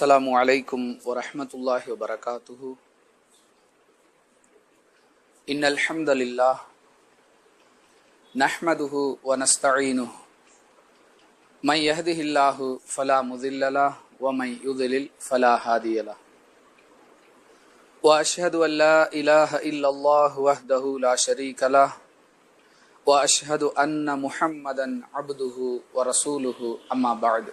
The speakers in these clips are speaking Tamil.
السلام عليكم ورحمة الله وبركاته. إن الحمد لله نحمده ونستعينه. من يهده الله فلا مضل له ومن يضلل فلا هادي له. وأشهد أن لا إله إلا الله وحده لا شريك له. وأشهد أن محمدا عبده ورسوله أما بعد.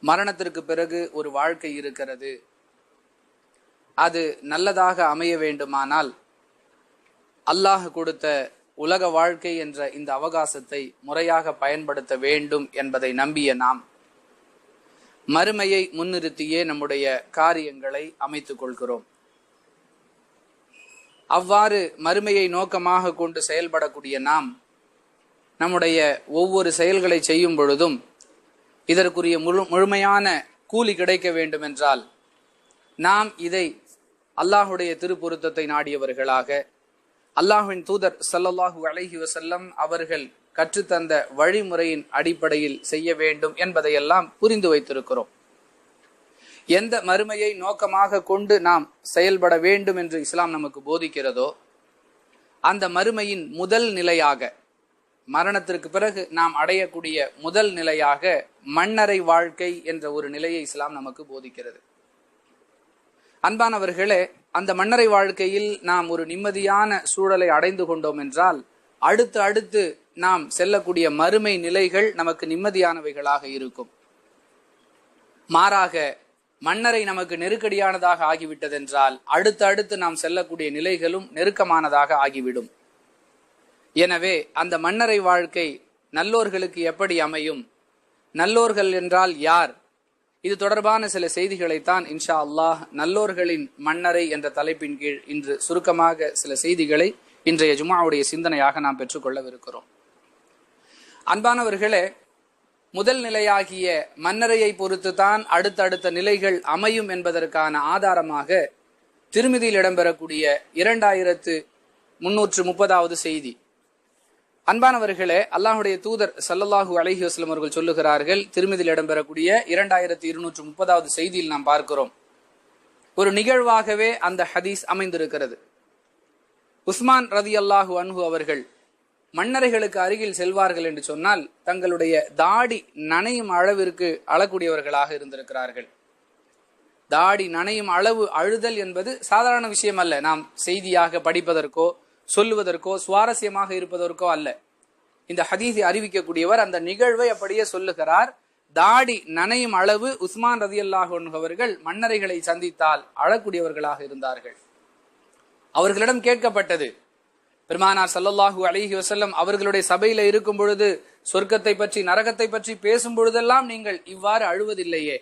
மரணத்திற்கு பிறகு ஒரு வாழ்க்கை இருக்கிறது. அது நல்லதாக அமைய வேண்டுமானால் அல்லாஹ் கொடுத்த உலக வாழ்க்கை என்ற இந்த அவகாசத்தை முறையாக பயன்படுத்த வேண்டும் என்பதை நம்பிய நாம் மறுமையை முன்னிறுத்தியே நம்முடைய காரியங்களை அமைத்துக் கொள்கிறோம். அவ்வாறு மறுமையை நோக்கமாக கொண்டு செயல்படக்கூடிய நாம் நம்முடைய ஒவ்வொரு செயல்களை செய்யும் பொழுதும் இதற்குரிய முழு முழுமையான கூலி கிடைக்க வேண்டும் என்றால் நாம் இதை அல்லாஹுடைய திருப்பொருத்தத்தை நாடியவர்களாக அல்லாஹுவின் தூதர் சல்லல்லாஹு அலஹி வசல்லம் அவர்கள் கற்றுத்தந்த வழிமுறையின் அடிப்படையில் செய்ய வேண்டும் என்பதையெல்லாம் புரிந்து வைத்திருக்கிறோம். எந்த மறுமையை நோக்கமாக கொண்டு நாம் செயல்பட வேண்டும் என்று இஸ்லாம் நமக்கு போதிக்கிறதோ அந்த மறுமையின் முதல் நிலையாக மரணத்திற்கு பிறகு நாம் அடையக்கூடிய முதல் நிலையாக மன்னரை வாழ்க்கை என்ற ஒரு நிலையை இஸ்லாம் நமக்கு போதிக்கிறது. அன்பானவர்களே அந்த மன்னரை வாழ்க்கையில் நாம் ஒரு நிம்மதியான சூழலை அடைந்து கொண்டோம் என்றால் அடுத்து அடுத்து நாம் செல்லக்கூடிய மறுமை நிலைகள் நமக்கு நிம்மதியானவைகளாக இருக்கும். மாறாக மன்னரை நமக்கு நெருக்கடியானதாக ஆகிவிட்டதென்றால் அடுத்து அடுத்து நாம் செல்லக்கூடிய நிலைகளும் நெருக்கமானதாக ஆகிவிடும். எனவே அந்த மன்னரை வாழ்க்கை நல்லோர்களுக்கு எப்படி அமையும்? நல்லோர்கள் என்றால் யார்? இது தொடர்பான சில செய்திகளைத்தான் இன்ஷா அல்லாஹ் நல்லோர்களின் மன்னரை என்ற தலைப்பின் கீழ் இன்று சுருக்கமாக சில செய்திகளை இன்றைய ஜுமாவுடைய சிந்தனையாக நாம் பெற்றுக்கொள்ளவிருக்கிறோம். அன்பானவர்களே முதல் நிலையாகிய மன்னரையை பொறுத்து தான் அடுத்தடுத்த நிலைகள் அமையும் என்பதற்கான ஆதாரமாக திருமதியில் இடம்பெறக்கூடிய இரண்டாயிரத்து முன்னூற்று முப்பதாவது செய்தி. அன்பானவர்களே அல்லாஹுடைய தூதர் சல்லல்லாஹு அலஹி வஸ்லம் அவர்கள் சொல்லுகிறார்கள் திருமதியில் இடம்பெறக்கூடிய இரண்டாயிரத்தி இருநூற்று முப்பதாவது செய்தியில் நாம் பார்க்கிறோம். ஒரு நிகழ்வாகவே அந்த ஹதீஸ் அமைந்திருக்கிறது. உஸ்மான் ரதி அல்லாஹு அன்ஹு அவர்கள் மன்னர்களுக்கு அருகில் செல்வார்கள் என்று சொன்னால் தங்களுடைய தாடி நனையும் அளவிற்கு அழக்கூடியவர்களாக இருந்திருக்கிறார்கள். தாடி நனையும் அளவு அழுதல் என்பது சாதாரண விஷயம் அல்ல. நாம் செய்தியாக படிப்பதற்கோ சொல்லுவதற்கோ சுவாரஸ்யமாக இருப்பதற்கோ அல்ல. இந்த ஹதீஸை அறிவிக்கக்கூடியவர் அந்த நிகழ்வை அப்படியே சொல்லுகிறார். தாடி நனையும் அளவு உஸ்மான் ரதி அவர்கள் மன்னரைகளை சந்தித்தால் அழக்கூடியவர்களாக இருந்தார்கள். அவர்களிடம் கேட்கப்பட்டது பெருமானார் சல்லல்லாஹூ அலிஹி வசல்லம் அவர்களுடைய சபையில இருக்கும் பொழுது சொர்க்கத்தை பற்றி நரகத்தை பற்றி பேசும் பொழுதெல்லாம் நீங்கள் இவ்வாறு அழுவதில்லையே.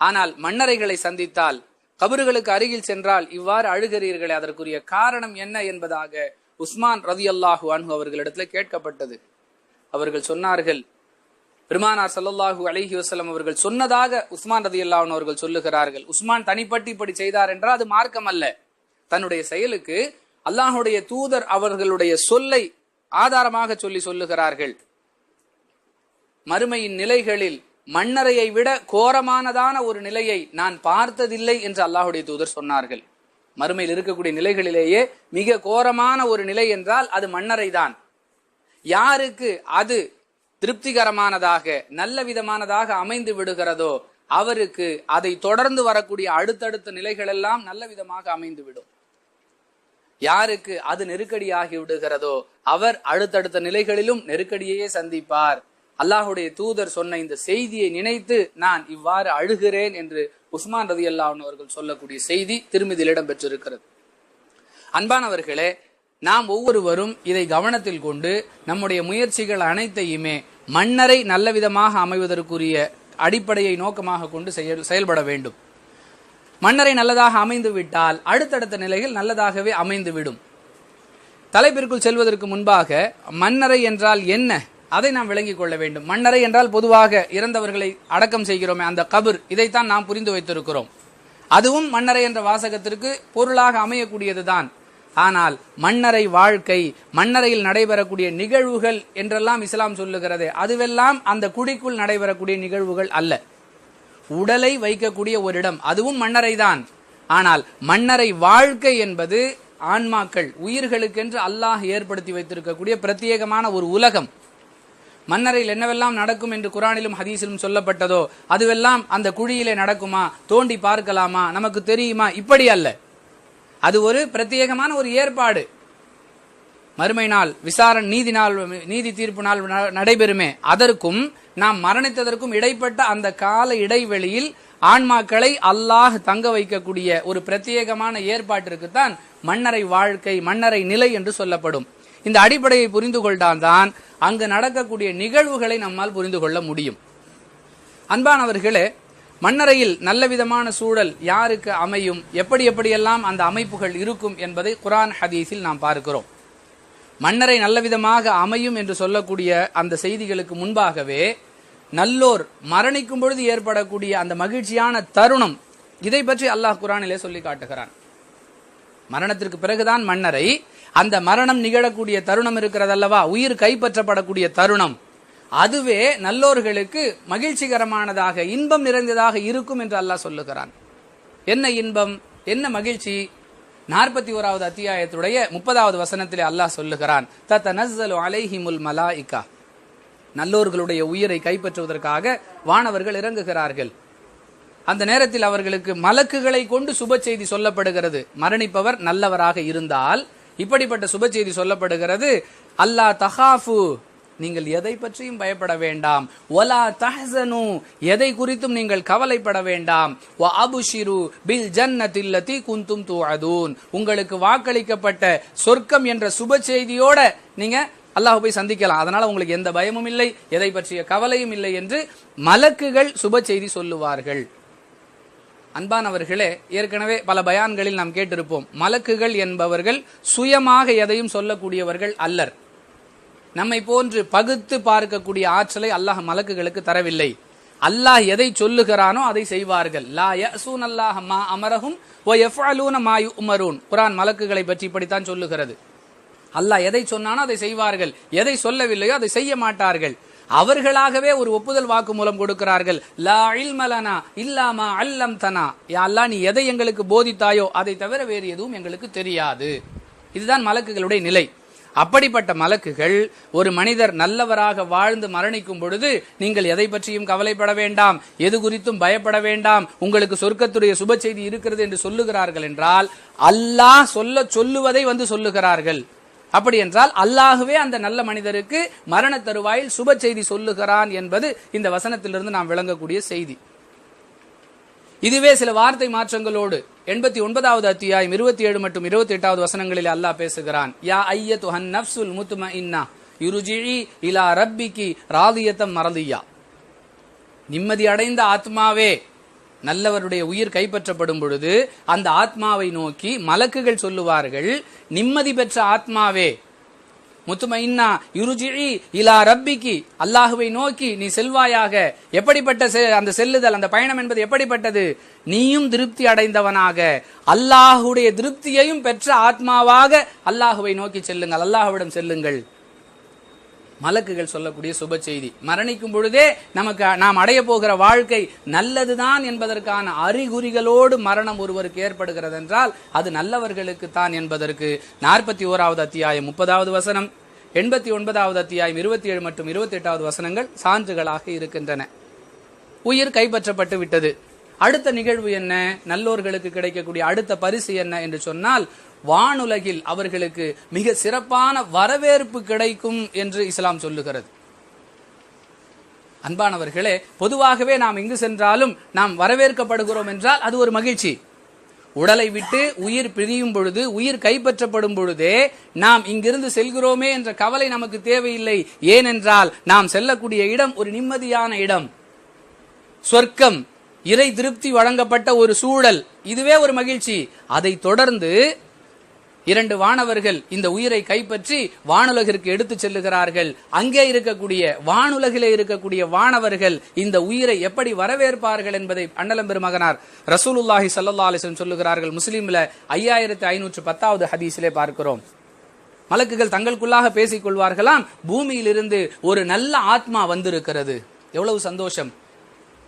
ஆனால் மன்னரைகளை சந்தித்தால் கபறுகளுக்கு அருகில் சென்றால் இவ்வாறு அழுகிறீர்களே அதற்குரிய காரணம் என்ன என்பதாக உஸ்மான் ரதி அல்லாஹு அன்ஹு அவர்களிடத்துல கேட்கப்பட்டது. அவர்கள் சொன்னார்கள் பெருமானார் சல்லல்லாஹூ அலஹி வசலம் அவர்கள் சொன்னதாக உஸ்மான் ரதி அல்லாஹன் அவர்கள் சொல்லுகிறார்கள். உஸ்மான் தனிப்பட்டு இப்படி செய்தார் என்றால் அது மார்க்கம் அல்ல தன்னுடைய செயலுக்கு அல்லாஹுடைய தூதர் அவர்களுடைய சொல்லை ஆதாரமாக சொல்லி சொல்லுகிறார்கள். மறுமையின் நிலைகளில் மன்னரையை விட கோரமானதான ஒரு நிலையை நான் பார்த்ததில்லை என்று அல்லாஹுடைய தூதர் சொன்னார்கள். மறுமையில் இருக்கக்கூடிய நிலைகளிலேயே மிக கோரமான ஒரு நிலை என்றால் அது மன்னரை தான் யாருக்கு அது திருப்திகரமானதாக நல்ல விதமானதாக அமைந்து விடுகிறதோ அவருக்கு அதை தொடர்ந்து வரக்கூடிய அடுத்தடுத்த நிலைகள் எல்லாம் நல்ல விதமாக அமைந்து விடும். யாருக்கு அது நெருக்கடியாகி விடுகிறதோ அவர் அடுத்தடுத்த நிலைகளிலும் நெருக்கடியையே சந்திப்பார். அல்லாஹுடைய தூதர் சொன்ன இந்த செய்தியை நினைத்து நான் இவ்வாறு அழுகிறேன் என்று உஸ்மான் ரதி அல்லாஹன் அவர்கள் சொல்லக்கூடிய செய்தி திருமதியில் இடம்பெற்றிருக்கிறது. அன்பானவர்களே நாம் ஒவ்வொருவரும் இதை கவனத்தில் கொண்டு நம்முடைய முயற்சிகள் அனைத்தையுமே மன்னரை நல்ல விதமாக அமைவதற்குரிய அடிப்படையை நோக்கமாக கொண்டு செயல் செயல்பட வேண்டும். மன்னரை நல்லதாக அமைந்து விட்டால் அடுத்தடுத்த நிலைகள் நல்லதாகவே அமைந்துவிடும். தலைப்பிற்குள் செல்வதற்கு முன்பாக மன்னரை என்றால் என்ன? அதை நாம் விளங்கிக் கொள்ள வேண்டும். மன்னரை என்றால் பொதுவாக இறந்தவர்களை அடக்கம் செய்கிறோமே அந்த கபர். இதைத்தான் நாம் புரிந்து வைத்திருக்கிறோம். அதுவும் மன்னரை என்ற வாசகத்திற்கு பொருளாக அமையக்கூடியதுதான். ஆனால் மன்னரை வாழ்க்கை மன்னரையில் நடைபெறக்கூடிய நிகழ்வுகள் என்றெல்லாம் இஸ்லாம் சொல்லுகிறது. அதுவெல்லாம் அந்த குடிக்குள் நடைபெறக்கூடிய நிகழ்வுகள் அல்ல. உடலை வைக்கக்கூடிய ஒரு இடம் அதுவும் மன்னரை தான் ஆனால் மன்னரை வாழ்க்கை என்பது ஆன்மாக்கள் உயிர்களுக்கென்று அல்லாஹ் ஏற்படுத்தி வைத்திருக்கக்கூடிய பிரத்யேகமான ஒரு உலகம். மன்னரையில் என்னவெல்லாம் நடக்கும் என்று குரானிலும் ஹதீஸிலும் சொல்லப்பட்டதோ அதுவெல்லாம் அந்த குழியிலே நடக்குமா? தோண்டி பார்க்கலாமா? நமக்கு தெரியுமா? இப்படி அல்ல. அது ஒரு பிரத்யேகமான ஒரு ஏற்பாடு. மறுமை நாள் விசாரணை நீதி நாள் நீதி தீர்ப்பு நாள் நடைபெறுமே. அதற்கும் நாம் மரணித்ததற்கும் இடைப்பட்ட அந்த கால இடைவெளியில் ஆன்மாக்களை அல்லாஹ் தங்க வைக்கக்கூடிய ஒரு பிரத்யேகமான ஏற்பாட்டிற்குத்தான் மன்னரை வாழ்க்கை மன்னரை நிலை என்று சொல்லப்படும். இந்த அடிப்படையை புரிந்து கொண்டால்தான் அங்கு நடக்கக்கூடிய நிகழ்வுகளை நம்மால் புரிந்து கொள்ள முடியும். அன்பானவர்களே மன்னரையில் நல்ல விதமான சூழல் யாருக்கு அமையும்? எப்படி எப்படியெல்லாம் அந்த அமைப்புகள் இருக்கும் என்பதை குரான் ஹதீஸில் நாம் பார்க்கிறோம். மன்னரை நல்ல விதமாக அமையும் என்று சொல்லக்கூடிய அந்த செய்திகளுக்கு முன்பாகவே நல்லோர் மரணிக்கும் பொழுது ஏற்படக்கூடிய அந்த மகிழ்ச்சியான தருணம் இதை பற்றி அல்லாஹ் குரானிலே சொல்லி காட்டுகிறான். மரணத்திற்கு பிறகுதான் மன்னரை அந்த மரணம் நிகழக்கூடிய தருணம் இருக்கிறதல்லவா? உயிர் கைப்பற்றப்படக்கூடிய தருணம். அதுவே நல்லோர்களுக்கு மகிழ்ச்சிகரமானதாக இன்பம் நிறைந்ததாக இருக்கும் என்று அல்லாஹ் சொல்லுகிறான். என்ன இன்பம்? என்ன மகிழ்ச்சி? நாற்பத்தி ஓராவது அத்தியாயத்துடைய முப்பதாவது வசனத்திலே அல்லாஹ் சொல்லுகிறான் தத்த நஸ்ஸலு அலைஹிமுல் மலாயிகா நல்லோர்களுடைய உயிரை கைப்பற்றுவதற்காக வானவர்கள் இறங்குகிறார்கள். அந்த நேரத்தில் அவர்களுக்கு மலக்குகளை கொண்டு சுப செய்தி சொல்லப்படுகிறது. மரணிப்பவர் நல்லவராக இருந்தால் இப்படிப்பட்ட சுப செய்தி சொல்லப்படுகிறது. அல்லாஹ் தஹாஃபு நீங்கள் எதை பற்றியும் பயப்பட வேண்டாம். ஒலா தஹசனு எதை குறித்தும் நீங்கள் கவலைப்பட வேண்டாம். வ அபுஷிரு பில் ஜன்னத்தில்லதி குந்தும் தூஅதூன். உங்களுக்கு வாக்களிக்கப்பட்ட சொர்க்கம் என்ற சுப செய்தியோட நீங்க அல்லாஹ் போய் சந்திக்கலாம். அதனால உங்களுக்கு எந்த பயமும் இல்லை எதை பற்றிய கவலையும் இல்லை என்று மலக்குகள் சுப செய்தி சொல்லுவார்கள். அன்பானவர்களே ஏற்கனவே பல பயான்களில் நாம் கேட்டிருப்போம் மலக்குகள் என்பவர்கள் சுயமாக எதையும் சொல்லக்கூடியவர்கள் அல்லர். நம்மை போன்று பகுத்து பார்க்கக்கூடிய ஆற்றலை அல்லாஹ் மலக்குகளுக்கு தரவில்லை. அல்லாஹ் எதை சொல்லுகிறானோ அதை செய்வார்கள். லா யசூன் அல்லாஹ் மா அமரஹும் ஓ எஃபாலூன மாயு உமரூன் குரான் மலக்குகளை பற்றி இப்படித்தான் சொல்லுகிறது. அல்லாஹ் எதை சொன்னானோ அதை செய்வார்கள். எதை சொல்லவில்லையோ அதை செய்ய மாட்டார்கள். அவர்களாகவே ஒரு ஒப்புதல் வாக்கு மூலம் கொடுக்கிறார்கள். லா இல்மலனா இல்லாமா அல்லம் தனா யா அல்லாஹ் நீ எதை எங்களுக்கு போதித்தாயோ அதை தவிர வேறு எதுவும் எங்களுக்கு தெரியாது. இதுதான் மலக்குகளுடைய நிலை. அப்படிப்பட்ட மலக்குகள் ஒரு மனிதர் நல்லவராக வாழ்ந்து மரணிக்கும் பொழுது நீங்கள் எதை பற்றியும் கவலைப்பட வேண்டாம். எது குறித்தும் பயப்பட வேண்டாம். உங்களுக்கு சொர்க்கத்துடைய சுப செய்தி இருக்கிறது என்று சொல்லுகிறார்கள் என்றால் அல்லாஹ் சொல்ல சொல்லுவதை வந்து சொல்லுகிறார்கள். அப்படி என்றால் அல்லாகவே அந்த நல்ல மனிதருக்கு மரண தருவாயில் சுப செய்தி சொல்லுகிறான் என்பது இந்த வசனத்திலிருந்து நாம் விளங்கக்கூடிய செய்தி. இதுவே சில வார்த்தை மாற்றங்களோடு எண்பத்தி ஒன்பதாவது அத்தியாயம் இருபத்தி ஏழு மற்றும் இருபத்தி எட்டாவது வசனங்களில் அல்லாஹ் பேசுகிறான். யா ஐயத்து ஹன் நப்சுல் முத்தும இன்னா யுருஜிழி இலா ரப்பிக்கு ராதியத்தம் மறதியா. நிம்மதி அடைந்த ஆத்மாவே நல்லவருடைய உயிர் கைப்பற்றப்படும் பொழுது அந்த ஆத்மாவை நோக்கி மலக்குகள் சொல்லுவார்கள் நிம்மதி பெற்ற ஆத்மாவே முத்துமைன்னா இருஜிழி இலா ரப்பிக்கு அல்லாஹுவை நோக்கி நீ செல்வாயாக. எப்படிப்பட்ட செ- அந்த செல்லுதல் அந்த பயணம் என்பது எப்படிப்பட்டது? நீயும் திருப்தி அடைந்தவனாக அல்லாஹுடைய திருப்தியையும் பெற்ற ஆத்மாவாக அல்லாஹுவை நோக்கி செல்லுங்கள் அல்லாஹுவிடம் செல்லுங்கள். மலக்குகள் சொல்லக்கூடிய சுப செய்தி. மரணிக்கும் பொழுதே நமக்கு நாம் அடைய போகிற வாழ்க்கை நல்லதுதான் என்பதற்கான அறிகுறிகளோடு மரணம் ஒருவருக்கு ஏற்படுகிறது என்றால் அது நல்லவர்களுக்கு தான் என்பதற்கு நாற்பத்தி ஓராவது அத்தியாயம் முப்பதாவது வசனம் எண்பத்தி ஒன்பதாவது அத்தியாயம் இருபத்தி ஏழு மற்றும் இருபத்தி எட்டாவது வசனங்கள் சான்றுகளாக இருக்கின்றன. உயிர் கைப்பற்றப்பட்டு விட்டது. அடுத்த நிகழ்வு என்ன? நல்லோர்களுக்கு கிடைக்கக்கூடிய அடுத்த பரிசு என்ன? என்று சொன்னால் வானுலகில் அவர்களுக்கு மிக சிறப்பான வரவேற்பு கிடைக்கும் என்று இஸ்லாம் சொல்லுகிறது. அன்பானவர்களே பொதுவாகவே நாம் எங்கு சென்றாலும் நாம் வரவேற்கப்படுகிறோம் என்றால் அது ஒரு மகிழ்ச்சி. உடலை விட்டு உயிர் பிரியும் பொழுது உயிர் கைப்பற்றப்படும் பொழுதே நாம் இங்கிருந்து செல்கிறோமே என்ற கவலை நமக்கு தேவையில்லை. ஏனென்றால் நாம் செல்லக்கூடிய இடம் ஒரு நிம்மதியான இடம். சொர்க்கம் இறை திருப்தி வழங்கப்பட்ட ஒரு சூழல். இதுவே ஒரு மகிழ்ச்சி. அதை தொடர்ந்து இரண்டு வானவர்கள் இந்த உயிரை கைப்பற்றி வானுலகிற்கு எடுத்து செல்லுகிறார்கள். அங்கே இருக்கக்கூடிய வானுலகிலே இருக்கக்கூடிய வானவர்கள் இந்த உயிரை எப்படி வரவேற்பார்கள் என்பதை அண்ணலம் பெருமகனார் ரசூலுல்லாஹி சல்லா அலைஹி சொல்லுகிறார்கள். முஸ்லீம்ல ஐயாயிரத்தி ஐநூற்று பத்தாவது ஹதீஸிலே பார்க்கிறோம். மலக்குகள் தங்களுக்குள்ளாக பேசிக் கொள்வார்களாம். பூமியிலிருந்து ஒரு நல்ல ஆத்மா வந்திருக்கிறது. எவ்வளவு சந்தோஷம்.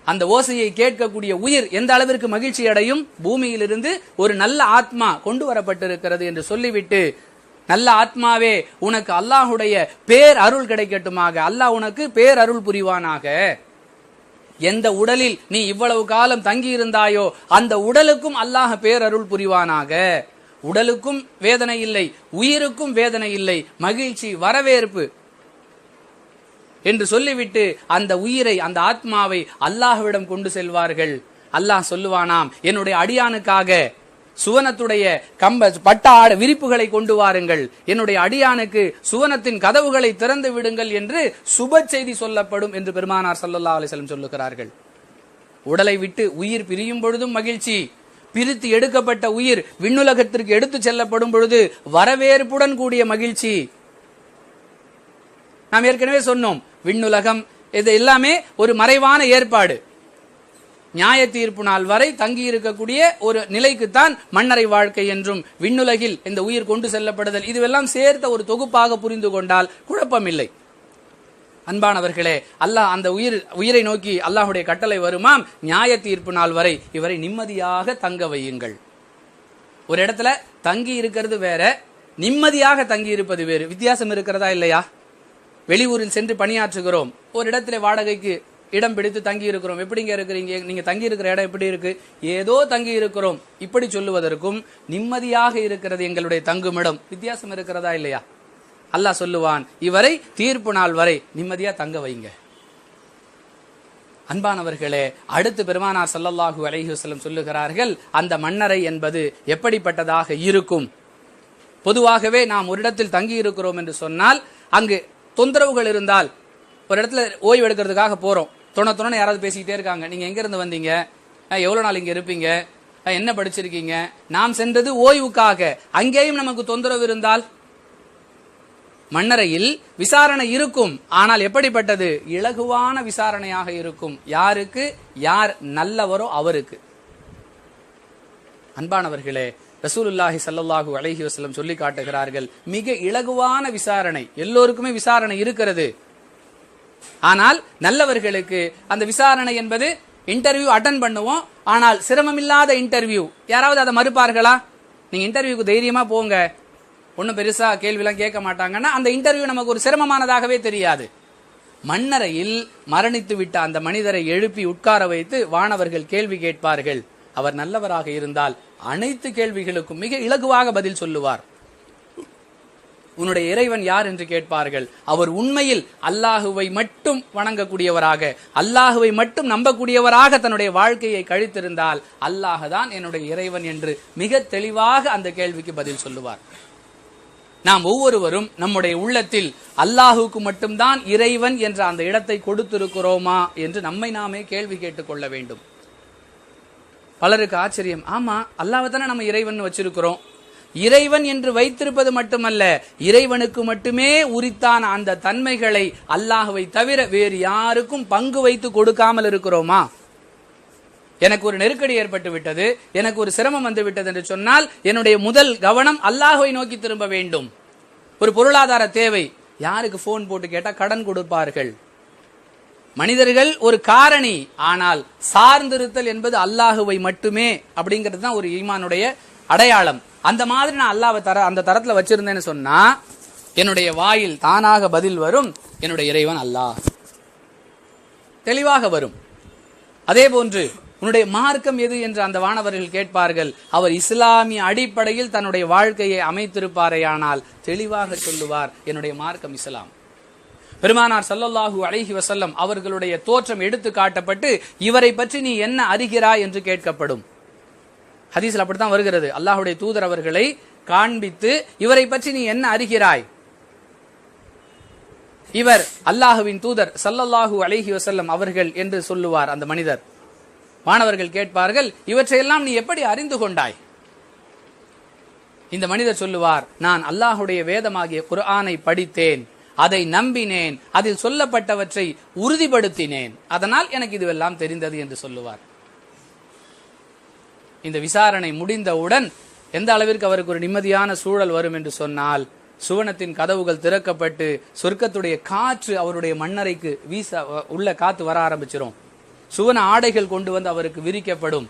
அந்த ஓசையை கேட்கக்கூடிய உயிர் எந்த அளவிற்கு மகிழ்ச்சி அடையும்? பூமியிலிருந்து ஒரு நல்ல ஆத்மா கொண்டு வரப்பட்டிருக்கிறது என்று சொல்லிவிட்டு நல்ல ஆத்மாவே உனக்கு அல்லாஹுடைய பேர் அருள் கிடைக்கட்டுமாக. அல்லாஹ் உனக்கு பேர் அருள் புரிவானாக. எந்த உடலில் நீ இவ்வளவு காலம் தங்கி இருந்தாயோ அந்த உடலுக்கும் அல்லாஹ் பேர் அருள் புரிவானாக. உடலுக்கும் வேதனை இல்லை உயிருக்கும் வேதனை இல்லை மகிழ்ச்சி வரவேற்பு என்று சொல்லிவிட்டு அந்த உயிரை அந்த ஆத்மாவை அல்லாஹ்விடம் கொண்டு செல்வார்கள். அல்லாஹ் சொல்லுவானாம் என்னுடைய அடியானுக்காக சுவனத்துடைய கம்ப பட்ட ஆட விரிப்புகளை கொண்டு வாருங்கள். என்னுடைய அடியானுக்கு சுவனத்தின் கதவுகளை திறந்து விடுங்கள் என்று சுப செய்தி சொல்லப்படும் என்று பெருமானார் சல்லல்லா அலிசல்லம் சொல்லுகிறார்கள். உடலை விட்டு உயிர் பிரியும் பொழுதும் மகிழ்ச்சி. பிரித்து எடுக்கப்பட்ட உயிர் விண்ணுலகத்திற்கு எடுத்து செல்லப்படும் பொழுது வரவேற்புடன் கூடிய மகிழ்ச்சி. நாம் ஏற்கனவே சொன்னோம் விண்ணுலகம் இது எல்லாமே ஒரு மறைவான ஏற்பாடு. நியாய தீர்ப்பு நாள் வரை தங்கி இருக்கக்கூடிய ஒரு நிலைக்குத்தான் மன்னரை வாழ்க்கை என்றும் விண்ணுலகில் இந்த உயிர் கொண்டு செல்லப்படுதல் இதுவெல்லாம் சேர்த்த ஒரு தொகுப்பாக புரிந்து கொண்டால் குழப்பமில்லை. அன்பானவர்களே அல்லாஹ் அந்த உயிர் உயிரை நோக்கி அல்லாஹுடைய கட்டளை வருமாம். நியாய தீர்ப்பு நாள் வரை இவரை நிம்மதியாக தங்க வையுங்கள். ஒரு இடத்துல தங்கி இருக்கிறது வேற நிம்மதியாக தங்கி இருப்பது வேறு. வித்தியாசம் இருக்கிறதா இல்லையா? வெளியூரில் சென்று பணியாற்றுகிறோம். ஒரு இடத்துல வாடகைக்கு இடம் பிடித்து தங்கி இருக்கிறோம் எப்படிங்க இருக்கிறீங்க? நீங்க தங்கி இருக்கிற இடம் எப்படி இருக்கு? ஏதோ தங்கி இருக்கிறோம் இப்படி சொல்லுவதற்கும் நிம்மதியாக இருக்கிறது எங்களுடைய தங்குமிடம். வித்தியாசம் இருக்கிறதா இல்லையா? அல்லாஹ் சொல்லுவான் இவரை தீர்ப்பு நாள் வரை நிம்மதியா தங்க வைங்க. அன்பானவர்களே அடுத்து பெருமானார் சல்லல்லாஹூ அலைஹுசலம் சொல்லுகிறார்கள் அந்த மன்னரை என்பது எப்படிப்பட்டதாக இருக்கும்? பொதுவாகவே நாம் ஒரு இடத்தில் தங்கி இருக்கிறோம் என்று சொன்னால் அங்கு தொந்தரவுகள் இருந்தால் ஒரு இடத்துல ஓய்வு எடுக்கிறதுக்காக போகிறோம் துணை துணை யாராவது பேசிக்கிட்டே இருக்காங்க. நீங்கள் எங்கேருந்து வந்தீங்க? எவ்வளோ நாள் இங்கே இருப்பீங்க? என்ன படிச்சிருக்கீங்க? நாம் சென்றது ஓய்வுக்காக. அங்கேயும் நமக்கு தொந்தரவு இருந்தால் மன்னரையில் விசாரணை இருக்கும். ஆனால் எப்படிப்பட்டது? இலகுவான விசாரணையாக இருக்கும். யாருக்கு? யார் நல்லவரோ அவருக்கு. அன்பானவர்களே ரசூலுல்லாஹி சல்லாஹூ அலஹி வசலம் சொல்லி காட்டுகிறார்கள். மிக இலகுவான விசாரணை. எல்லோருக்குமே விசாரணை இருக்கிறது. ஆனால் நல்லவர்களுக்கு அந்த விசாரணை என்பது இன்டர்வியூ அட்டன் பண்ணுவோம். ஆனால் சிரமமில்லாத இன்டர்வியூ யாராவது அதை மறுப்பார்களா? நீங்க இன்டர்வியூக்கு தைரியமா போங்க. ஒன்றும் பெருசா கேள்விலாம் கேட்க மாட்டாங்கன்னா அந்த இன்டர்வியூ நமக்கு ஒரு சிரமமானதாகவே தெரியாது. மன்னரையில் மரணித்து விட்ட அந்த மனிதரை எழுப்பி உட்கார வைத்து வானவர்கள் கேள்வி கேட்பார்கள். அவர் நல்லவராக இருந்தால் அனைத்து கேள்விகளுக்கும் மிக இலகுவாக பதில் சொல்லுவார். உன்னுடைய இறைவன் யார் என்று கேட்பார்கள். அவர் உண்மையில் அல்லாஹுவை மட்டும் வணங்கக்கூடியவராக அல்லாஹுவை மட்டும் நம்பக்கூடியவராக தன்னுடைய வாழ்க்கையை கழித்திருந்தால் அல்லாஹ் தான் என்னுடைய இறைவன் என்று மிக தெளிவாக அந்த கேள்விக்கு பதில் சொல்லுவார். நாம் ஒவ்வொருவரும் நம்முடைய உள்ளத்தில் அல்லாஹுக்கு மட்டும்தான் இறைவன் என்ற அந்த இடத்தை கொடுத்திருக்கிறோமா என்று நம்மை நாமே கேள்வி கேட்டுக்கொள்ள வேண்டும். பலருக்கு ஆச்சரியம். ஆமா அல்லாஹ் தானே நம்ம இறைவன் வச்சிருக்கிறோம். இறைவன் என்று வைத்திருப்பது மட்டுமல்ல இறைவனுக்கு மட்டுமே உரித்தான அந்த தன்மைகளை அல்லாஹுவை தவிர வேறு யாருக்கும் பங்கு வைத்து கொடுக்காமல் இருக்கிறோமா? எனக்கு ஒரு நெருக்கடி ஏற்பட்டு விட்டது எனக்கு ஒரு சிரமம் வந்து விட்டது என்று சொன்னால் என்னுடைய முதல் கவனம் அல்லாஹுவை நோக்கி திரும்ப வேண்டும். ஒரு பொருளாதார தேவை. யாருக்கு போன் போட்டு கேட்டால் கடன் கொடுப்பார்கள்? மனிதர்கள் ஒரு காரணி ஆனால் சார்ந்திருத்தல் என்பது அல்லாஹுவை மட்டுமே அப்படிங்கிறது தான் ஒரு ஈமானுடைய அடையாளம். அந்த மாதிரி நான் அல்லாவை தர அந்த தரத்தில் வச்சிருந்தேன்னு சொன்னா என்னுடைய வாயில் தானாக பதில் வரும் என்னுடைய இறைவன் அல்லாஹ். தெளிவாக வரும். அதே போன்று உன்னுடைய மார்க்கம் எது என்று அந்த வானவர்கள் கேட்பார்கள் அவர் இஸ்லாமிய அடிப்படையில் தன்னுடைய வாழ்க்கையை அமைத்திருப்பாரேயானால் தெளிவாக சொல்லுவார் என்னுடைய மார்க்கம் இஸ்லாம். பெருமானார் சல்லல்லாஹு அலைஹி வசல்லம் அவர்களுடைய தோற்றம் எடுத்து காட்டப்பட்டு இவரை பற்றி நீ என்ன அறிகிறாய் என்று கேட்கப்படும். ஹதீஸ்ல அப்படித்தான் வருகிறது. அல்லாஹுடைய தூதர் அவர்களை காண்பித்து இவரை பற்றி நீ என்ன அறிகிறாய்? இவர் அல்லாஹுவின் தூதர் சல்லல்லாஹு அலஹி வசல்லம் அவர்கள் என்று சொல்லுவார் அந்த மனிதர். மாணவர்கள் கேட்பார்கள் இவற்றையெல்லாம் நீ எப்படி அறிந்து கொண்டாய்? இந்த மனிதர் சொல்லுவார் நான் அல்லாஹுடைய வேதமாகிய குர்ஆனை படித்தேன். அதை நம்பினேன் அதில் சொல்லப்பட்டவற்றை உறுதிப்படுத்தினேன். அதனால் எனக்கு இதுவெல்லாம் தெரிந்தது என்று சொல்லுவார். இந்த விசாரணை முடிந்தவுடன் எந்த அளவிற்கு அவருக்கு ஒரு நிம்மதியான சூழல் வரும் என்று சொன்னால் சுவனத்தின் கதவுகள் திறக்கப்பட்டு சொர்க்கத்துடைய காற்று அவருடைய மண்ணறைக்கு வீச உள்ள காத்து வர ஆரம்பிச்சிரும். சுவன ஆடைகள் கொண்டு வந்து அவருக்கு விரிக்கப்படும்.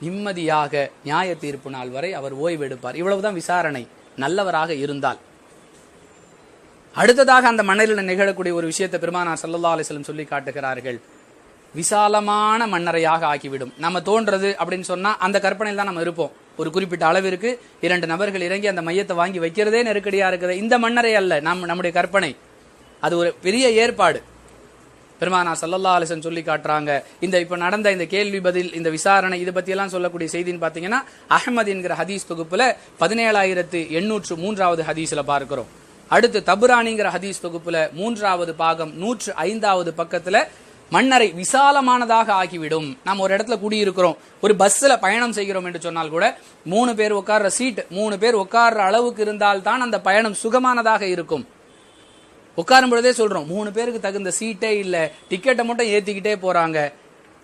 நிம்மதியாக நியாய தீர்ப்பு நாள் வரை அவர் ஓய்வெடுப்பார். இவ்வளவுதான் விசாரணை. நல்லவராக இருந்தால். அடுத்ததாக அந்த மன்னரில் நிகழக்கூடிய ஒரு விஷயத்தை பெருமானார் சல்லல்லா அலிஸ்லம் சொல்லி காட்டுகிறார்கள். விசாலமான மன்னரையாக ஆக்கிவிடும். நம்ம தோன்றது அப்படின்னு சொன்னா அந்த கற்பனையில் தான் நம்ம இருப்போம். ஒரு குறிப்பிட்ட அளவிற்கு இரண்டு நபர்கள் இறங்கி அந்த மையத்தை வாங்கி வைக்கிறதே நெருக்கடியா இருக்குது. இந்த மன்னரை அல்ல நம் நம்முடைய கற்பனை. அது ஒரு பெரிய ஏற்பாடு. பெருமானா சல்லல்லா அலிசன் சொல்லி காட்டுறாங்க. இந்த இப்ப நடந்த இந்த கேள்வி பதில் இந்த விசாரணை இதை பத்தி எல்லாம் சொல்லக்கூடிய செய்தின்னு பாத்தீங்கன்னா அஹமது என்கிற ஹதீஸ் தொகுப்புல பதினேழாயிரத்து எண்ணூற்று மூன்றாவது ஹதீஸ்ல பார்க்கிறோம். அடுத்து தபுராணிங்கிற ஹதீஸ் தொகுப்புல மூன்றாவது பாகம் நூற்று ஐந்தாவது பக்கத்துல மன்னரை விசாலமானதாக ஆகிவிடும் நாம் ஒரு இடத்துல குடியிருக்கிறோம். ஒரு பஸ்ல பயணம் செய்கிறோம் என்று சொன்னால் கூட மூணு பேர் உட்கார்ற சீட் மூணு பேர் உட்கார்ற அளவுக்கு இருந்தால் தான் அந்த பயணம் சுகமானதாக இருக்கும். உட்காரும் பொழுதே சொல்றோம் மூணு பேருக்கு தகுந்த சீட்டே இல்ல டிக்கெட்டை மட்டும் ஏத்திக்கிட்டே போறாங்க.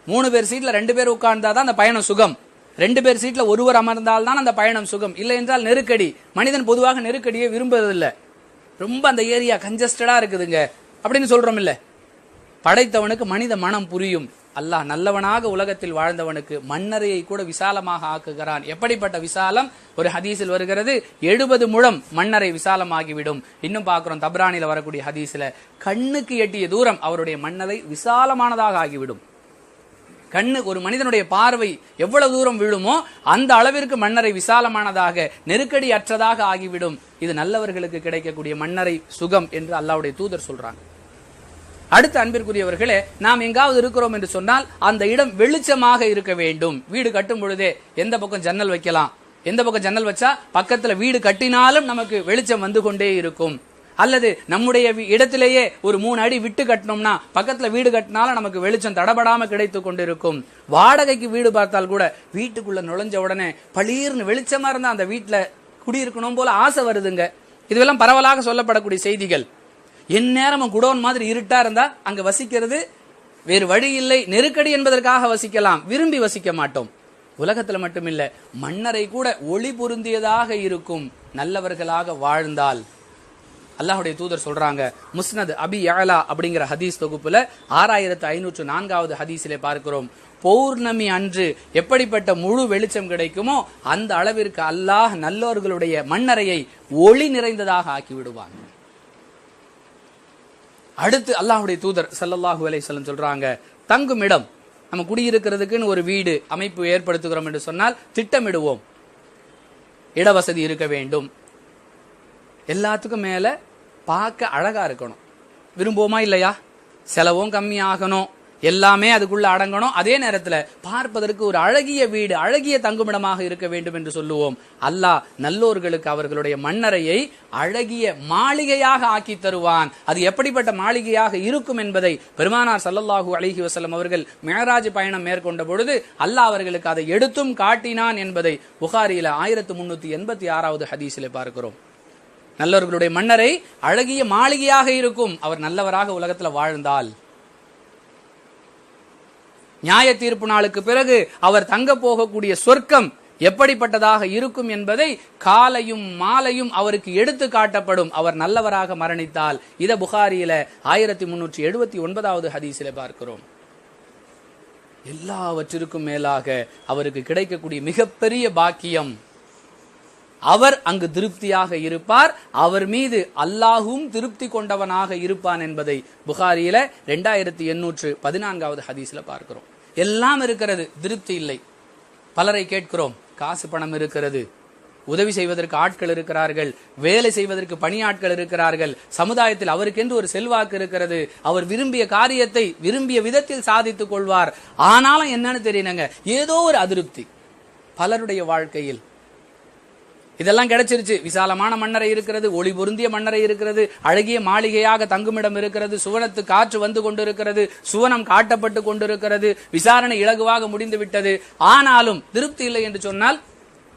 மூணு பேர் சீட்ல ரெண்டு பேர் உட்கார்ந்தாதான் அந்த பயணம் சுகம். ரெண்டு பேர் சீட்ல ஒருவர் அமர்ந்தால் தான் அந்த பயணம் சுகம். இல்லை என்றால் நெருக்கடி. மனிதன் பொதுவாக நெருக்கடியை விரும்புவதில்லை. ரொம்ப அந்த ஏரியா கஞ்சஸ்டடாக இருக்குதுங்க. அப்படின்னு சொல்கிறோம் இல்லை படைத்தவனுக்கு மனித மனம் புரியும். அல்லாஹ் நல்லவனாக உலகத்தில் வாழ்ந்தவனுக்கு மன்னரையை கூட விசாலமாக ஆக்குகிறான். எப்படிப்பட்ட விசாலம்? ஒரு ஹதீஸில் வருகிறது எழுபது முழம் மன்னரை விசாலமாகிவிடும். இன்னும் பார்க்குறோம் தப்ரானில வரக்கூடிய ஹதீஸில். கண்ணுக்கு எட்டிய தூரம் அவருடைய மன்னரை விசாலமானதாக ஆகிவிடும். கண்ணு ஒரு மனிதனுடைய பார்வை எவ்வளவு தூரம் விழுமோ அந்த அளவிற்கு மன்னரை விசாலமானதாக நெருக்கடி அற்றதாக ஆகிவிடும். இது நல்லவர்களுக்கு கிடைக்கக்கூடிய மன்னரை சுகம் என்று அல்லாவுடைய தூதர் சொல்றாங்க. அடுத்த அன்பிற்குரியவர்களே நாம் எங்காவது இருக்கிறோம் என்று சொன்னால் அந்த இடம் வெளிச்சமாக இருக்க வேண்டும். வீடு கட்டும் பொழுதே எந்த பக்கம் ஜன்னல் வைக்கலாம்? எந்த பக்கம் ஜன்னல் வச்சா பக்கத்துல வீடு கட்டினாலும் நமக்கு வெளிச்சம் வந்து கொண்டே இருக்கும். அல்லது நம்முடைய இடத்திலேயே ஒரு மூணு அடி விட்டு கட்டினோம்னா பக்கத்தில் வீடு கட்டினாலும் நமக்கு வெளிச்சம் தடபடாமல் கிடைத்து கொண்டிருக்கும். வாடகைக்கு வீடு பார்த்தால் கூட வீட்டுக்குள்ளே நுழைஞ்ச உடனே பளீர்னு வெளிச்சமாக இருந்தால் அந்த வீட்டில் குடியிருக்கணும் போல ஆசை வருதுங்க. இதுவெல்லாம் பரவலாக சொல்லப்படக்கூடிய செய்திகள். எந்நேரமும் குடோன் மாதிரி இருட்டா இருந்தா அங்க வசிக்கிறது வேறு வழி இல்லை. நெருக்கடி என்பதற்காக வசிக்கலாம். விரும்பி வசிக்க மாட்டோம். உலகத்துல மட்டுமில்ல மன்னரை கூட ஒளி பொருந்தியதாக இருக்கும். நல்லவர்களாக வாழ்ந்தால் அல்லாஹுடைய தூதர் சொல்றாங்க முஸ்னத் அபி யஅலா அப்படிங்கிற ஹதீஸ் தொகுப்புல ஆறாயிரத்து ஐநூற்று நான்காவது ஹதீஸிலே பார்க்கிறோம். பௌர்ணமி அன்று எப்படிப்பட்ட முழு வெளிச்சம் கிடைக்குமோ அந்த அளவிற்கு அல்லாஹ் நல்லோர்களுடைய மண்ணறையை ஒளி நிறைந்ததாக ஆக்கி விடுவாங்க அடுத்து அல்லாஹுடைய தூதர் சல்லல்லாஹு அலைஹி சொல்றாங்க தங்கும் இடம் நம்ம குடியிருக்கிறதுக்குன்னு ஒரு வீடு அமைப்பு ஏற்படுத்துகிறோம் என்று சொன்னால் திட்டமிடுவோம். இடவசதி இருக்க வேண்டும். எல்லாத்துக்கும் மேலே பார்க்க அழகாக இருக்கணும். விரும்புவோமா இல்லையா? செலவும் கம்மியாகணும். எல்லாமே அதுக்குள்ள அடங்கணும். அதே நேரத்தில் பார்ப்பதற்கு ஒரு அழகிய வீடு அழகிய தங்குமிடமாக இருக்க வேண்டும் என்று சொல்லுவோம். அல்லாஹ் நல்லோர்களுக்கு அவர்களுடைய மண்ணறையை அழகிய மாளிகையாக ஆக்கி தருவான். அது எப்படிப்பட்ட மாளிகையாக இருக்கும் என்பதை பெருமானார் சல்லல்லாஹூ அலிஹி வசலம் அவர்கள் மேராஜ் பயணம் மேற்கொண்ட பொழுது அல்லாஹ் அவர்களுக்கு அதை எடுத்தும் காட்டினான் என்பதை புகாரியில ஆயிரத்து முன்னூத்தி எண்பத்தி ஆறாவது ஹதீஸில் பார்க்கிறோம். நல்லவர்களுடைய மன்னரை அழகிய மாளிகையாக இருக்கும். அவர் நல்லவராக உலகத்துல வாழ்ந்தால். நியாய தீர்ப்பு நாளுக்கு பிறகு அவர் தங்க போகக்கூடிய சொர்க்கம் எப்படிப்பட்டதாக இருக்கும் என்பதை காலையும் மாலையும் அவருக்கு எடுத்து காட்டப்படும். அவர் நல்லவராக மரணித்தால். இத புகாரியில ஆயிரத்தி முன்னூற்றி எழுபத்தி ஒன்பதாவது ஹதீஸில பார்க்கிறோம். எல்லாவற்றிற்கும் மேலாக அவருக்கு கிடைக்கக்கூடிய மிகப்பெரிய பாக்கியம் அவர் அங்கு திருப்தியாக இருப்பார். அவர் மீது அல்லாஹும் திருப்தி கொண்டவனாக இருப்பான் என்பதை புகாரியில ரெண்டாயிரத்தி எண்ணூற்று பதினான்காவது ஹதீஸ்ல பார்க்கிறோம். எல்லாம் இருக்கிறது திருப்தி இல்லை. பலரை கேட்கிறோம் காசு பணம் இருக்கிறது. உதவி செய்வதற்கு ஆட்கள் இருக்கிறார்கள் வேலை செய்வதற்கு பணியாட்கள் இருக்கிறார்கள் சமுதாயத்தில் அவருக்கென்று ஒரு செல்வாக்கு இருக்கிறது. அவர் விரும்பிய காரியத்தை விரும்பிய விதத்தில் சாதித்துக் கொள்வார். ஆனாலும் என்னன்னு தெரியணுங்க ஏதோ ஒரு அதிருப்தி. பலருடைய வாழ்க்கையில் இதெல்லாம் கிடைச்சிருச்சு. விசாலமான மன்னரை இருக்கிறது ஒளி பொருந்திய மன்னரை இருக்கிறது அழகிய மாளிகையாக தங்குமிடம் இருக்கிறது சுவனத்து காற்று வந்து கொண்டிருக்கிறது சுவனம் காட்டப்பட்டு கொண்டிருக்கிறது விசாரணை இலகுவாக முடிந்து விட்டது. ஆனாலும் திருப்தி இல்லை என்று சொன்னால்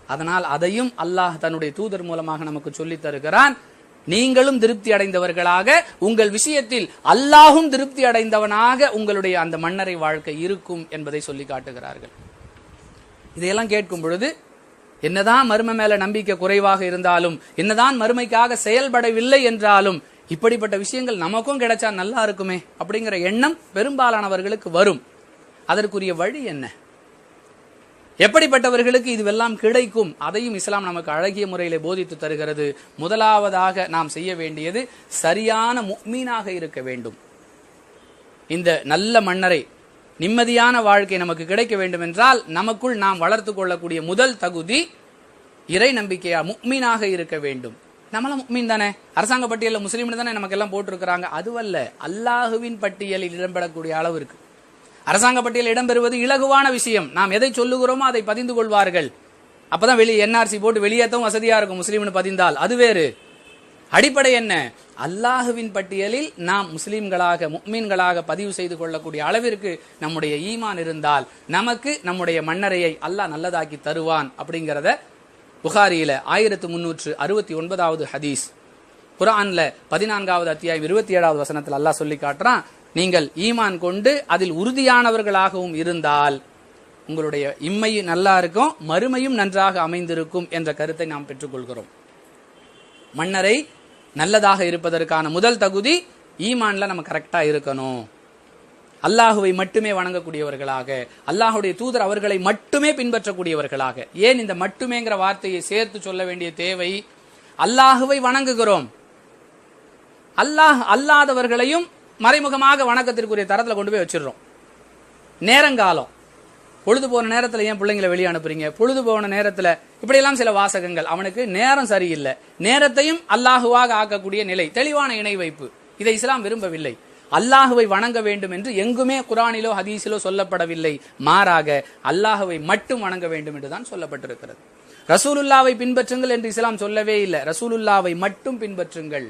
அதனால் அதையும் அல்லாஹ் தன்னுடைய தூதர் மூலமாக நமக்கு சொல்லித் தருகிறான். நீங்களும் திருப்தி அடைந்தவர்களாக உங்கள் விஷயத்தில் அல்லாஹும் திருப்தி அடைந்தவனாக உங்களுடைய அந்த மன்னரை வாழ்க்கை இருக்கும் என்பதை சொல்லி காட்டுகிறார்கள். இதையெல்லாம் கேட்கும் பொழுது என்னதான் மர்ம மேல நம்பிக்கை குறைவாக இருந்தாலும் என்னதான் மறுமைக்காக செயல்படவில்லை என்றாலும் இப்படிப்பட்ட விஷயங்கள் நமக்கும் கிடைச்சா நல்லா இருக்குமே அப்படிங்கிற எண்ணம் பெரும்பாலானவர்களுக்கு வரும். அதற்குரிய வழி என்ன? எப்படிப்பட்டவர்களுக்கு இதுவெல்லாம் கிடைக்கும்? அதையும் இஸ்லாம் நமக்கு அழகிய முறையில போதித்து தருகிறது. முதலாவதாக நாம் செய்ய வேண்டியது சரியான மீனாக இருக்க வேண்டும். இந்த நல்ல மன்னரை நிம்மதியான வாழ்க்கை நமக்கு கிடைக்க வேண்டும் என்றால் நமக்குள் நாம் வளர்த்து கொள்ளக்கூடிய முதல் தகுதி இறை நம்பிக்கையா முக்மீனாக இருக்க வேண்டும். நம்மளும் முக்மீன் தானே? அரசாங்க பட்டியலில் முஸ்லீம் தானே நமக்கு எல்லாம் போட்டிருக்கிறாங்க. அதுவல்ல அல்லாஹுவின் பட்டியலில் இடம்பெறக்கூடிய அளவு இருக்கு. அரசாங்க பட்டியலில் இடம்பெறுவது இலகுவான விஷயம். நாம் எதை சொல்லுகிறோமோ அதை பதிந்து கொள்வார்கள். அப்பதான் வெளியே என்ஆர்சி போட்டு வெளியேற்றவும் வசதியா இருக்கும் முஸ்லீம்னு பதிந்தால். அது வேறு. அடிப்படை என்ன? அல்லாஹுவின் பட்டியலில் நாம் முஸ்லீம்களாக முக்மீன்களாக பதிவு செய்து கொள்ளக்கூடிய அளவிற்கு நம்முடைய ஈமான் இருந்தால் நமக்கு நம்முடைய மன்னரையை அல்லாஹ் நல்லதாக்கி தருவான் அப்படிங்கிறத புகாரியில ஆயிரத்து முன்னூற்று அறுபத்தி ஒன்பதாவது ஹதீஸ். குரான்ல பதினான்காவது அத்தியாயம் இருபத்தி ஏழாவது வசனத்தில் அல்லாஹ் சொல்லி காட்டுறான் நீங்கள் ஈமான் கொண்டு அதில் உறுதியானவர்களாகவும் இருந்தால் உங்களுடைய இம்மையும் நல்லா இருக்கும் மறுமையும் நன்றாக அமைந்திருக்கும் என்ற கருத்தை நாம் பெற்றுக்கொள்கிறோம். மன்னரை நல்லதாக இருப்பதற்கான முதல் தகுதி ஈமான்ல நம்ம கரெக்டா இருக்கணும். அல்லாஹுவை மட்டுமே வணங்கக்கூடியவர்களாக அல்லாஹுடைய தூதர் அவர்களை மட்டுமே பின்பற்றக்கூடியவர்களாக. ஏன் இந்த மட்டுமேங்கிற வார்த்தையை சேர்த்து சொல்ல வேண்டிய தேவை? அல்லாஹுவை வணங்குகிறோம். அல்லாஹ் அல்லாதவர்களையும் மறைமுகமாக வணக்கத்திற்குரிய தரத்தில் கொண்டு போய் வச்சிடுறோம். நேரங்காலம். பொழுது போன நேரத்தில் ஏன் பிள்ளைங்களை வெளியே அனுப்புறீங்க? பொழுது போன நேரத்தில் இப்படியெல்லாம் சில வாசகங்கள். அவனுக்கு நேரம் சரியில்லை. நேரத்தையும் அல்லாஹுவாக ஆக்கக்கூடிய நிலை. தெளிவான இணை வைப்பு. இதை இஸ்லாம் விரும்பவில்லை. அல்லாஹுவை வணங்க வேண்டும் என்று எங்குமே குரானிலோ ஹதீஸிலோ சொல்லப்படவில்லை. மாறாக அல்லாஹுவை மட்டும் வணங்க வேண்டும் என்று தான் சொல்லப்பட்டிருக்கிறது. ரசூலுல்லாவை பின்பற்றுங்கள் என்று இஸ்லாம் சொல்லவே இல்லை. ரசூலுல்லாவை மட்டும் பின்பற்றுங்கள்.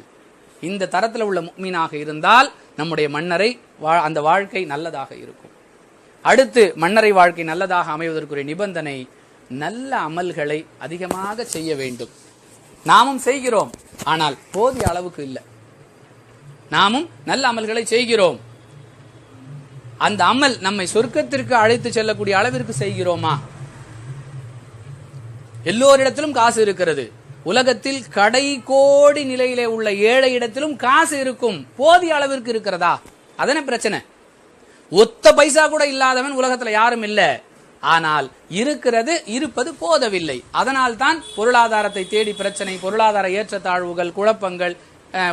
இந்த தரத்தில் உள்ள மீனாக இருந்தால் நம்முடைய மன்னரை அந்த வாழ்க்கை நல்லதாக இருக்கும். அடுத்து மன்னரை வாழ்க்கை நல்லதாக அமைவதற்குரிய நிபந்தனை நல்ல அமல்களை அதிகமாக செய்ய வேண்டும். நாமும் செய்கிறோம் ஆனால் போதிய அளவுக்கு இல்லை. நாமும் நல்ல அமல்களை செய்கிறோம். அந்த அமல் நம்மை சொர்க்கத்திற்கு அழைத்து செல்லக்கூடிய அளவிற்கு செய்கிறோமா? எல்லோரிடத்திலும் காசு இருக்கிறது. உலகத்தில் கடை கோடி நிலையிலே உள்ள ஏழை இடத்திலும் காசு இருக்கும். போதிய அளவிற்கு இருக்கிறதா? அதன பிரச்சனை? ஒத்த பைசா கூட இல்லாதவன் உலகத்துல யாரும் இல்லை. ஆனால் இருக்கிறது இருப்பது போதவில்லை. அதனால் தான் பொருளாதாரத்தை தேடி பிரச்சனை பொருளாதார ஏற்றத்தாழ்வுகள் குழப்பங்கள்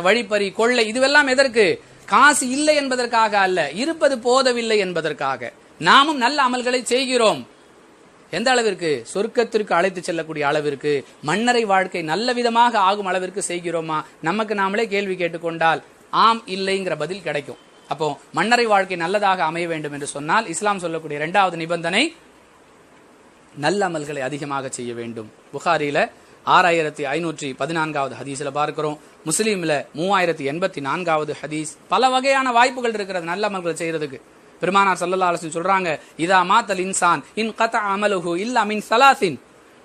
வழிப்பறி கொள்ளை இதுவெல்லாம் எதற்கு? காசு இல்லை என்பதற்காக அல்ல இருப்பது போதவில்லை என்பதற்காக. நாமும் நல்ல அமல்களை செய்கிறோம். எந்த அளவிற்கு? சொர்க்கத்திற்கு அழைத்து செல்லக்கூடிய அளவிற்கு. மன்னரை வாழ்க்கை நல்ல விதமாக ஆகும் அளவிற்கு செய்கிறோமா? நமக்கு நாமளே கேள்வி கேட்டுக்கொண்டால் ஆம் இல்லைங்கிற பதில் கிடைக்கும். அப்போ மன்னரை வாழ்க்கை நல்லதாக அமைய வேண்டும் என்று சொன்னால் இஸ்லாம் சொல்லக்கூடிய இரண்டாவது நிபந்தனை நல்ல அமல்களை அதிகமாக செய்ய வேண்டும். புகாரியில ஆறாயிரத்தி ஐநூற்றி பதினான்காவது ஹதீஸ்ல பார்க்கிறோம். முஸ்லீம்ல மூவாயிரத்தி எண்பத்தி நான்காவது ஹதீஸ். பல வகையான வாய்ப்புகள் இருக்கிறது நல்ல அமல்கள் செய்யறதுக்கு. பெருமானார் சல்லல்லா அலிஸ்லம் சொல்றாங்க இதா மாத்தல் இன்சான் இன் கத அமலுஹு இல்ல மின் சலாசின்.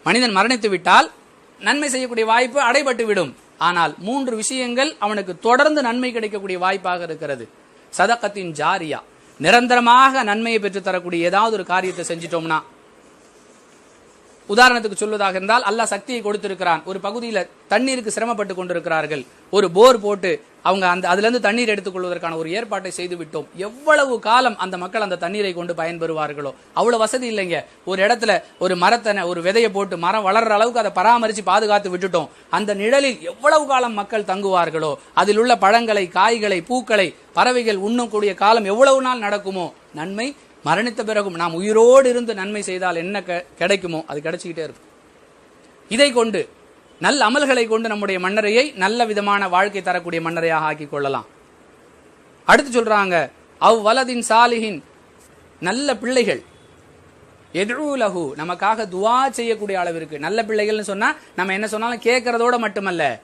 மனிதன் மரணித்து விட்டால் நன்மை செய்யக்கூடிய வாய்ப்பு அடைபட்டு விடும் ஆனால் மூன்று விஷயங்கள் அவனுக்கு தொடர்ந்து நன்மை கிடைக்கக்கூடிய வாய்ப்பாக இருக்கிறது. சதக்கத்தின் ஜாரியா. நிரந்தரமாக நன்மையை பெற்று தரக்கூடிய ஏதாவது ஒரு காரியத்தை செஞ்சிட்டோம்னா உதாரணத்துக்கு சொல்வதாக இருந்தால் அல்லாஹ் சக்தியை கொடுத்திருக்கிறான். ஒரு பகுதியில் தண்ணீருக்கு சிரமப்பட்டு கொண்டிருக்கிறார்கள். ஒரு போர் போட்டு அவங்க அந்த அதுலேருந்து தண்ணீர் எடுத்துக்கொள்வதற்கான ஒரு ஏற்பாட்டை செய்து விட்டோம் எவ்வளவு காலம் அந்த மக்கள் அந்த தண்ணீரை கொண்டு பயன்பெறுவார்களோ? அவ்வளோ வசதி இல்லைங்க. ஒரு இடத்துல ஒரு மரத்தனை ஒரு விதையை போட்டு மரம் வளர்ற அளவுக்கு அதை பராமரித்து பாதுகாத்து விட்டுட்டோம். அந்த நிழலில் எவ்வளவு காலம் மக்கள் தங்குவார்களோ? அதில் உள்ள பழங்களை காய்களை பூக்களை பறவைகள் உண்ணக்கூடிய காலம் எவ்வளவு நாள் நடக்குமோ? நன்மை மரணித்த பிறகும் நாம் உயிரோடு இருந்து நன்மை செய்தால் என்ன கிடைக்குமோ அது கிடைச்சிக்கிட்டே இருக்கும். இதை கொண்டு நல்ல அமல்களை கொண்டு நம்முடைய மன்னரையை நல்ல விதமான வாழ்க்கை தரக்கூடிய மன்னரையாக ஆக்கிக் கொள்ளலாம். அடுத்து சொல்றாங்க அவ் வலதின் சாலிஹின் நல்ல பிள்ளைகள். எதுலகு நமக்காக துவா செய்யக்கூடிய அளவிற்கு. நல்ல பிள்ளைகள்னு சொன்னா நம்ம என்ன சொன்னாலும் கேட்கறதோட மட்டுமல்ல.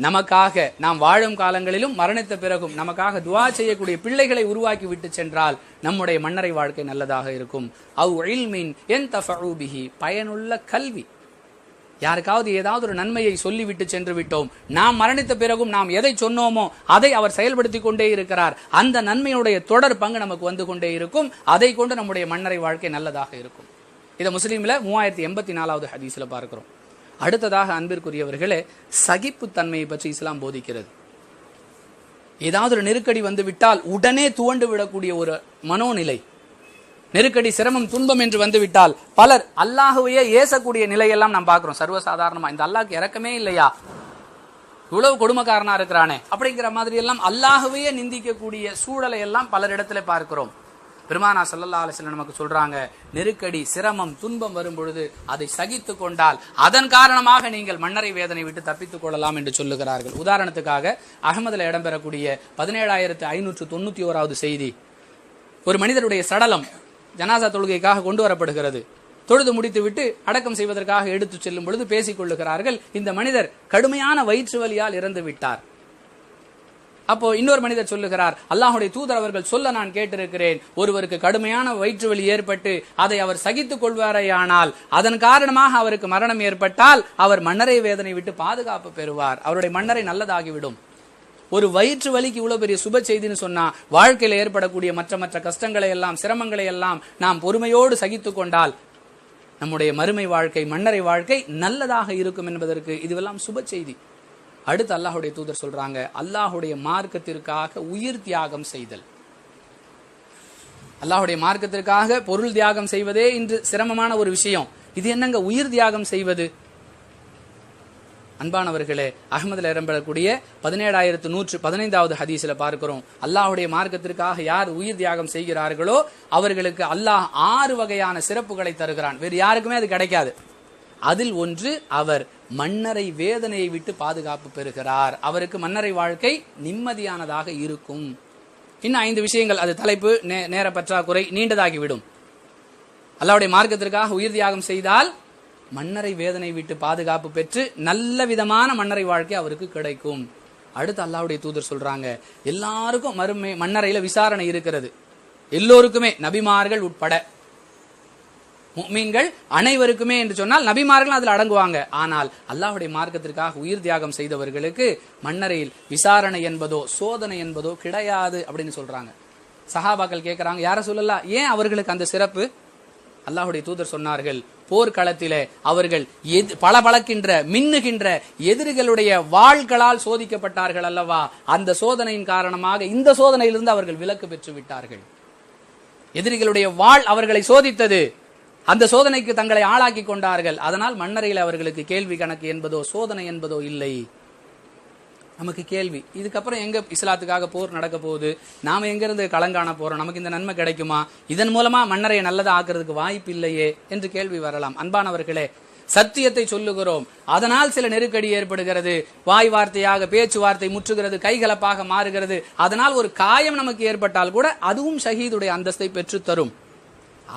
நமக்காக நாம் வாழும் காலங்களிலும் மரணித்த பிறகும் நமக்காக துவா செய்யக்கூடிய பிள்ளைகளை உருவாக்கி விட்டு சென்றால் நம்முடைய மன்னரை வாழ்க்கை நல்லதாக இருக்கும். அவ் மீன் என் பிஹி? பயனுள்ள கல்வி. யாருக்காவது ஏதாவது ஒரு நன்மையை சொல்லிவிட்டு சென்று விட்டோம். நாம் மரணித்த பிறகும் நாம் எதை சொன்னோமோ அதை அவர் செயல்படுத்தி கொண்டே இருக்கிறார். அந்த நன்மையுடைய தொடர் பங்கு நமக்கு வந்து கொண்டே இருக்கும். அதை கொண்டு நம்முடைய மன்னரை வாழ்க்கை நல்லதாக இருக்கும். இதை முஸ்லீம்ல மூவாயிரத்தி எண்பத்தி நாலாவது ஹதீஸ்ல பார்க்கிறோம். அடுத்ததாக அன்பிற்குரியவர்களே சகிப்புத்தன்மையை பற்றி இஸ்லாம் போதிக்கிறது. ஏதாவது ஒரு நெருக்கடி வந்து விட்டால் உடனே துவண்டு விடக்கூடிய ஒரு மனோநிலை. நெருக்கடி சிரமம் துன்பம் என்று வந்துவிட்டால் பலர் அல்லாஹுவையே ஏசக்கூடிய நிலையெல்லாம் நாம் பார்க்குறோம். சர்வசாதாரணமா இந்த அல்லாஹ்க்கு இறக்கமே இல்லையா? இவ்வளவு கொடுமைக்காரனா இருக்கிறானே. அப்படிங்கிற மாதிரி எல்லாம் அல்லாஹுவையே நிந்திக்கக்கூடிய சூழலை எல்லாம் பலரிடத்துல பார்க்கிறோம். பெருமானா சல்லல்லா அலிஸ்ல நமக்கு சொல்றாங்க நெருக்கடி சிரமம் துன்பம் வரும் பொழுது அதை சகித்து கொண்டால் அதன் காரணமாக நீங்கள் மன்னரை வேதனை விட்டு தப்பித்துக் கொள்ளலாம் என்று சொல்லுகிறார்கள். உதாரணத்துக்காக அகமதுல இடம்பெறக்கூடிய பதினேழாயிரத்து ஐநூற்று தொண்ணூத்தி ஓராவது செய்தி. ஒரு மனிதருடைய சடலம் ஜனாசா தொழுகைக்காக கொண்டு வரப்படுகிறது. தொழுது முடித்துவிட்டு அடக்கம் செய்வதற்காக எடுத்துச் செல்லும் பொழுது பேசிக் கொள்ளுகிறார்கள் இந்த மனிதர் கடுமையான வயிற்று வலியால் இறந்து விட்டார் அப்போ இன்னொரு மனிதர் சொல்லுகிறார் அல்லாஹுடைய தூதர் அவர்கள் சொல்ல நான் கேட்டிருக்கிறேன் ஒருவருக்கு கடுமையான வயிற்று வலி ஏற்பட்டு அதை அவர் சகித்துக் கொள்வாரேயானால் அதன் காரணமாக அவருக்கு மரணம் ஏற்பட்டால் அவர் மன்னரை வேதனை விட்டு பாதுகாப்பு பெறுவார். அவருடைய மன்னரை நல்லதாகிவிடும். ஒரு வயிற்று வலிக்கு இவ்வளவு பெரிய சுப செய்தின்னு சொன்னா வாழ்க்கையில ஏற்படக்கூடிய மற்ற மற்ற கஷ்டங்களை எல்லாம் சிரமங்களை எல்லாம் நாம் பொறுமையோடு சகித்து கொண்டால் நம்முடைய மறுமை வாழ்க்கை மன்னரை வாழ்க்கை நல்லதாக இருக்கும் என்பதற்கு இதுவெல்லாம் சுப செய்தி. அடுத்து அல்லாஹுடைய தூதர் சொல்றாங்க அல்லாஹுடைய மார்க்கத்திற்காக உயிர் தியாகம் செய்தல். அல்லாஹுடைய மார்க்கத்திற்காக பொருள் தியாகம் செய்வதே இன்று சிரமமான ஒரு விஷயம். இது என்னங்க உயிர் தியாகம் செய்வது? அன்பானவர்களே அகமதுல இடம்பெறக்கூடிய பதினேழாயிரத்து நூற்று பதினைந்தாவது ஹதீஸ்ல பார்க்கிறோம். அல்லாஹுடைய மார்க்கத்திற்காக யார் உயிர் தியாகம் செய்கிறார்களோ அவர்களுக்கு அல்லாஹ் ஆறு வகையான சிறப்புகளை தருகிறான். வேறு யாருக்குமே அது கிடைக்காது. அதில் ஒன்று அவர். மன்னரை வேதனையை விட்டு பாதுகாப்பு பெறுகிறார். அவருக்கு மன்னரை வாழ்க்கை நிம்மதியானதாக இருக்கும். இன்னும் ஐந்து விஷயங்கள். அது தலைப்பு. நேர பற்றாக்குறை நீண்டதாகிவிடும். அல்லாவுடைய மார்க்கத்திற்காக உயிர் தியாகம் செய்தால் மன்னரை வேதனை விட்டு பாதுகாப்பு பெற்று நல்ல விதமான மன்னரை வாழ்க்கை அவருக்கு கிடைக்கும். அடுத்து அல்லாவுடைய தூதர் சொல்றாங்க எல்லாருக்கும் மறுமை மன்னரையில விசாரணை இருக்கிறது. எல்லோருக்குமே நபிமார்கள் உட்பட. மீன்கள் அனைவருக்குமே என்று சொன்னால் நபிமார்கள் அதில் அடங்குவாங்க. ஆனால் அல்லாஹுடைய மார்க்கத்திற்காக உயிர் தியாகம் செய்தவர்களுக்கு மன்னரையில் விசாரணை என்பதோ சோதனை என்பதோ கிடையாது அப்படின்னு சொல்றாங்க. சஹாபாக்கள் கேட்கிறாங்க யார சொல்லலாம் ஏன் அவர்களுக்கு அந்த சிறப்பு? அல்லாஹுடைய தூதர் சொன்னார்கள் போர்க்களத்திலே அவர்கள் பல பழக்கின்ற மின்னுகின்ற எதிரிகளுடைய வாள்களால் சோதிக்கப்பட்டார்கள் அல்லவா? அந்த சோதனையின் காரணமாக இந்த சோதனையிலிருந்து அவர்கள் விலக்கு பெற்று விட்டார்கள். எதிரிகளுடைய வாழ் அவர்களை சோதித்தது. அந்த சோதனைக்கு தங்களை ஆளாக்கி கொண்டார்கள். அதனால் மன்னரையில் அவர்களுக்கு கேள்வி கணக்கு என்பதோ சோதனை என்பதோ இல்லை. நமக்கு கேள்வி. இதுக்கப்புறம் எங்க இஸ்லாத்துக்காக போர் நடக்க போகுது? நாம எங்கிருந்து களங்காண போறோம்? நமக்கு இந்த நன்மை கிடைக்குமா? இதன் மூலமா மன்னரை நல்லதா ஆக்குறதுக்கு வாய்ப்பு இல்லையே என்று கேள்வி வரலாம். அன்பானவர்களே சத்தியத்தை சொல்லுகிறோம். அதனால் சில நெருக்கடி ஏற்படுகிறது. வாய் வார்த்தையாக பேச்சுவார்த்தை முற்றுகிறது கைகலப்பாக மாறுகிறது. அதனால் ஒரு காயம் நமக்கு ஏற்பட்டால் கூட அதுவும் ஷஹீதுடைய அந்தஸ்தை பெற்று தரும்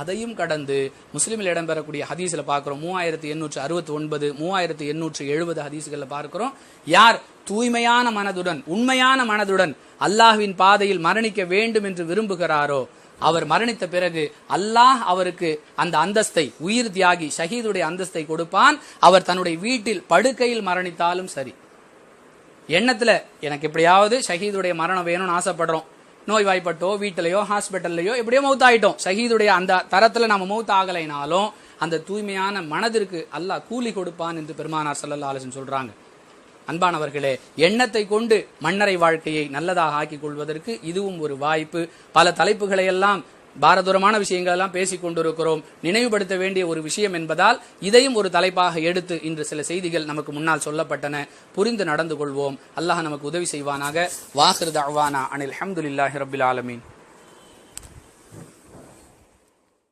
அதையும் கடந்து முஸ்லீமில் இடம்பெறக்கூடிய ஹதீஸில் பார்க்குறோம். மூவாயிரத்தி எண்ணூற்று அறுபத்தி ஒன்பது மூவாயிரத்தி எண்ணூற்று எழுபது ஹதீஸ்களில் பார்க்குறோம். யார் தூய்மையான மனதுடன் உண்மையான மனதுடன் அல்லாஹ்வின் பாதையில் மரணிக்க வேண்டும் என்று விரும்புகிறாரோ அவர் மரணித்த பிறகு அல்லாஹ் அவருக்கு அந்த அந்தஸ்தை உயிர் தியாகி ஷஹீதுடைய அந்தஸ்தை கொடுப்பான். அவர் தன்னுடைய வீட்டில் படுக்கையில் மரணித்தாலும் சரி. எண்ணத்துல எனக்கு எப்படியாவது ஷஹீதுடைய மரணம் வேணும்னு ஆசைப்படுறோம். நோய்வாய்ப்பட்டோ வீட்டிலையோ ஹாஸ்பிட்டல்லையோ எப்படியோ மௌத் ஆகிட்டோம் ஷஹீதுடைய அந்த தரத்தில் நம்ம மௌத் ஆகலைனாலும் அந்த தூய்மையான மனதிற்கு அல்லாஹ் கூலி கொடுப்பான் என்று பெருமானார் சல்லல்லா அலிசன் சொல்கிறாங்க அன்பானவர்களே எண்ணத்தை கொண்டு மன்னரை வாழ்க்கையை நல்லதாக ஆக்கிக் கொள்வதற்கு இதுவும் ஒரு வாய்ப்பு. பல தலைப்புகளை எல்லாம் பாரதூரமான விஷயங்கள் எல்லாம் பேசிக் கொண்டிருக்கிறோம். நினைவுபடுத்த வேண்டிய ஒரு விஷயம் என்பதால் இதையும் ஒரு தலைப்பாக எடுத்து இன்று சில செய்திகள் நமக்கு முன்னால் சொல்லப்பட்டன. புரிந்து நடந்து கொள்வோம். அல்லாஹ் நமக்கு உதவி செய்வானாக. வாஹிர் தவானா அனில் அஹமதுல்லாஹி ரபில் ஆலமீன்.